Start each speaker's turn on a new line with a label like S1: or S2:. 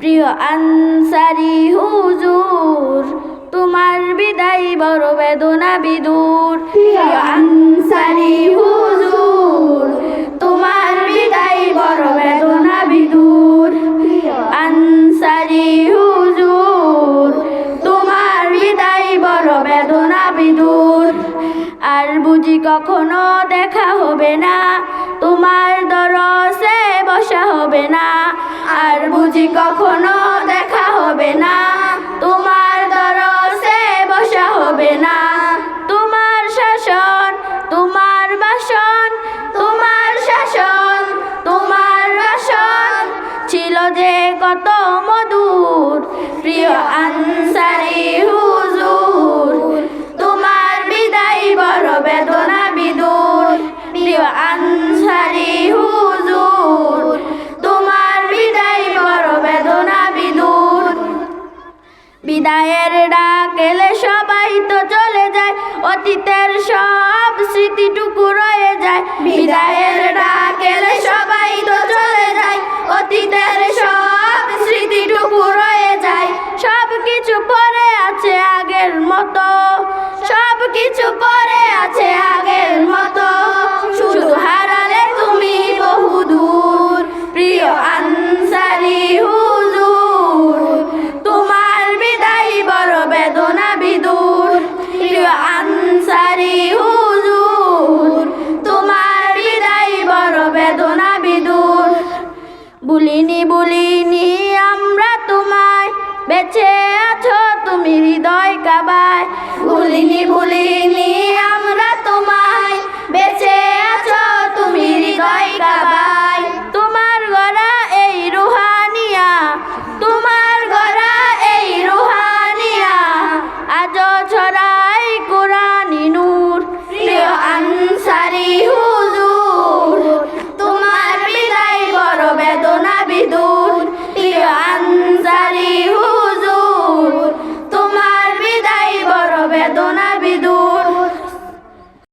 S1: প্রিয় আনসারি হুজুর, তোমার বিদায় বড় বেদনা বিদুর। প্রিয় আনসারি হুজুর, তোমার বিদায় বড় বেদনা বিদুর। প্রিয় আনসারি হুজুর, তোমার বিদায় বড় বেদনা বিদুর। আর বুঝি কখনো দেখা হবে না তোমার দরসে আর কখনো দেখা হবে না। তোমার দরসে বসা হবে না। তোমার শাসন, তোমার বাসন, তোমার শাসন, তোমার বাসন ছিল যে কত মধুর। প্রিয় আনসারি হুজুর, তোমার বিদায় বড় বেদনা বিদুর প্রিয় আনসারি বিদায়ের ডাক এলে সবাই তো চলে যায়, অতীতের সব স্মৃতিটুকু রয়ে যায়। বিদায়ের ডাক এলে বলিনি বলিনি আমরা তোমায় বেঁচে আছো তুমি হৃদয় কাবায়। বলিনি ভুলিনি